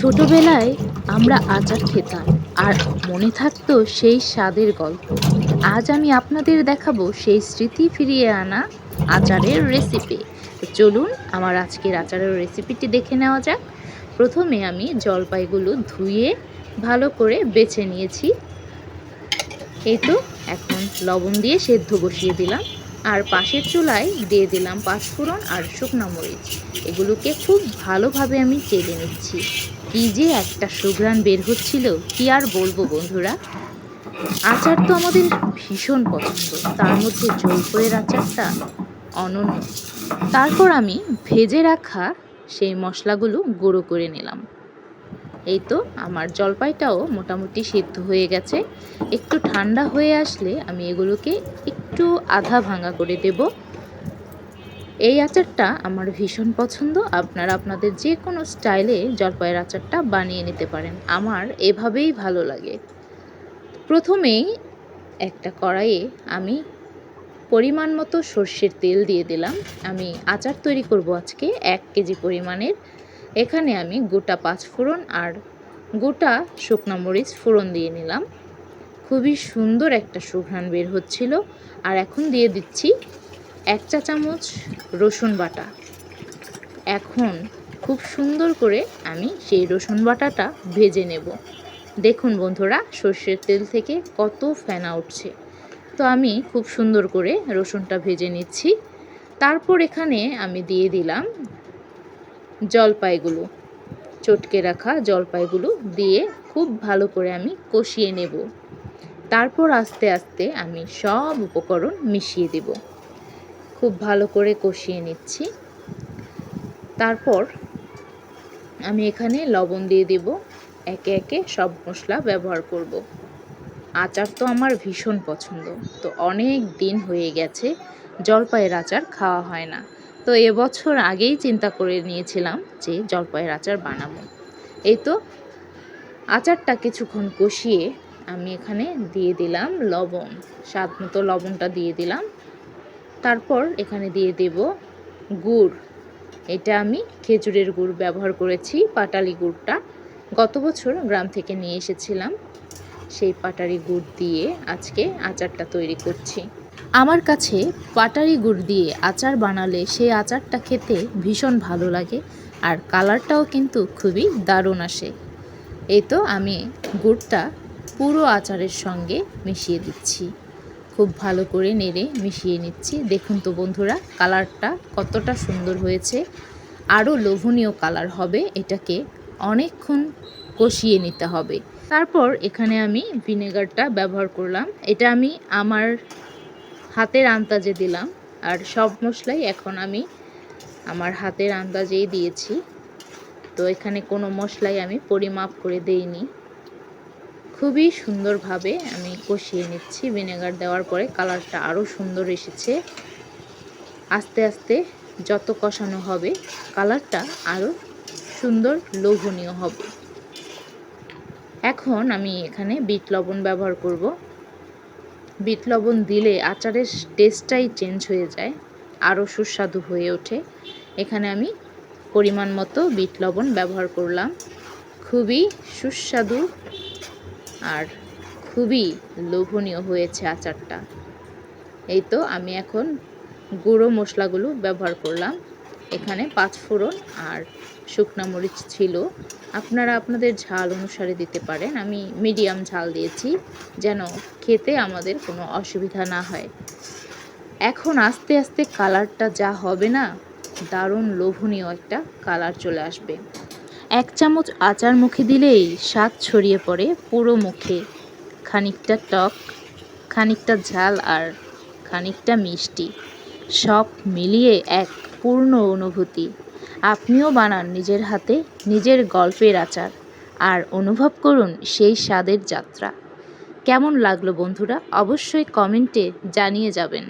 ছোটবেলায় আমরা আচার খেতাম, আর মনে থাকতো সেই স্বাদের গল্প। আজ আমি আপনাদের দেখাবো সেই স্মৃতি ফিরিয়ে আনা আচারের রেসিপি চলুন আমার আজকের আচারের রেসিপিটি দেখে নেওয়া যাক। প্রথমে আমি জলপাইগুলো ধুয়ে ভালো করে বেছে নিয়েছি। এই তো, এখন লবণ দিয়ে সেদ্ধ বসিয়ে দিলাম। আর পাশের চুলায় দিয়ে দিলাম পাঁচফোড়ন আর শুকনো মরিচ। এগুলোকে খুব ভালোভাবে আমি চেলে নিচ্ছি। কি যে একটা সুঘ্রাণ বের হচ্ছিল, কি আর বলব বন্ধুরা? আচার তো আমাদের ভীষণ পছন্দ। তার মধ্যে জলপয়ের আচারটা অনন্য। তারপর আমি ভেজে রাখা সেই মশলাগুলো গুঁড়ো করে নিলাম। এই তো আমার জলপাইটাও মোটামুটি সিদ্ধ হয়ে গেছে। একটু ঠান্ডা হয়ে আসলে আমি এগুলোকে একটু আধা ভাঙা করে দেব। এই আচারটা আমার ভীষণ পছন্দ। আপনারা আপনাদের যে কোনো স্টাইলে জলপাইয়ের আচারটা বানিয়ে নিতে পারেন। আমার এভাবেই ভালো লাগে। প্রথমেই একটা কড়াইয়ে আমি পরিমাণ মতো সর্ষের তেল দিয়ে দিলাম। আমি আচার তৈরি করব আজকে এক কেজি পরিমাণের। এখানে আমি গোটা পাঁচ ফোড়ন আর গোটা শুকনো মরিচ ফোড়ন দিয়ে নিলাম। খুবই সুন্দর একটা সুঘ্রাণ বের হচ্ছিল। আর এখন দিয়ে দিচ্ছি এক চা চামচ রসুন বাটা। এখন খুব সুন্দর করে আমি সেই রসুন বাটাটা ভেজে নেব। দেখুন বন্ধুরা, সর্ষের তেল থেকে কত ফেনা উঠছে। তো আমি খুব সুন্দর করে রসুনটা ভেজে নিচ্ছি। তারপর এখানে আমি দিয়ে দিলাম জলপাইগুলো। চটকে রাখা জলপাইগুলো দিয়ে খুব ভালো করে আমি কষিয়ে নেব। তারপর আস্তে আস্তে আমি সব উপকরণ মিশিয়ে দেব। খুব ভালো করে কষিয়ে নিচ্ছি। তারপর আমি এখানে লবণ দিয়ে দেব। একে একে সব মশলা ব্যবহার করব। আচার তো আমার ভীষণ পছন্দ। তো অনেক দিন হয়ে গেছে জলপাইয়ের আচার খাওয়া হয় না। তো এবছর আগেই চিন্তা করে নিয়েছিলাম যে জলপাইয়ের আচার বানাবো। এই তো আচারটা কিছুক্ষণ কষিয়ে আমি এখানে দিয়ে দিলাম লবণ। স্বাদ মতো লবণটা দিয়ে দিলাম। তারপর এখানে দিয়ে দেব গুড়। এটা আমি খেজুরের গুড় ব্যবহার করেছি, পাটালি গুড়টা। গত বছর গ্রাম থেকে নিয়ে এসেছিলাম সেই পাটারি গুড় দিয়ে আজকে আচারটা তৈরি করছি। আমার কাছে পাটারি গুড় দিয়ে আচার বানালে সেই আচারটা খেতে ভীষণ ভালো লাগে আর কালারটাও কিন্তু খুবই দারুণ আসে। এই তো আমি গুড়টা পুরো আচারের সঙ্গে মিশিয়ে দিচ্ছি। খুব ভালো করে নেড়ে মিশিয়ে নিচ্ছি। দেখুন তো বন্ধুরা, কালারটা কতটা সুন্দর হয়েছে। আরও লোভনীয় কালার হবে, এটাকে অনেকক্ষণ কষিয়ে নিতে হবে। তারপর এখানে আমি ভিনেগারটা ব্যবহার করলাম। এটা আমি আমার হাতের আন্দাজে দিলাম, আর সব মশলাই এখন আমি আমার হাতের আন্দাজেই দিয়েছি। তো এখানে কোনো মশলাই আমি পরিমাপ করে দেইনি। খুবই সুন্দরভাবে আমি কষিয়ে নিচ্ছি। ভিনেগার দেওয়ার পরে কালারটা আরও সুন্দর এসেছে। আস্তে আস্তে যত কষানো হবে, কালারটা আরও সুন্দর লোভনীয় হবে। এখন আমি এখানে বিট লবণ ব্যবহার করব। বিট লবণ দিলে আচারের টেস্টটাই চেঞ্জ হয়ে যায় আরও সুস্বাদু হয়ে ওঠে। এখানে আমি পরিমাণ মতো বিট লবণ ব্যবহার করলাম। খুবই সুস্বাদু আর খুবই লোভনীয় হয়েছে আচারটা। এই তো আমি এখন গুঁড়ো মশলাগুলো ব্যবহার করলাম। এখানে পাঁচ ফোড়ন আর শুকনা মরিচ ছিল। আপনারা আপনাদের ঝাল অনুসারে দিতে পারেন। আমি মিডিয়াম ঝাল দিয়েছি যেন খেতে আমাদের কোনো অসুবিধা না হয়। এখন আস্তে আস্তে কালারটা যা হবে না, দারুণ লোভনীয় একটা কালার চলে আসবে। এক চামচ আচার মুখে দিলেই স্বাদ ছড়িয়ে পড়ে পুরো মুখে। খানিকটা টক, খানিকটা ঝাল আর খানিকটা মিষ্টি। সব মিলিয়ে এক পূর্ণ অনুভূতি। আপনিও বানান নিজের হাতে নিজের গল্পের আচার আর অনুভব করুন সেই স্বাদের যাত্রা। কেমন লাগল বন্ধুরা? অবশ্যই কমেন্টে জানিয়ে যাবেন।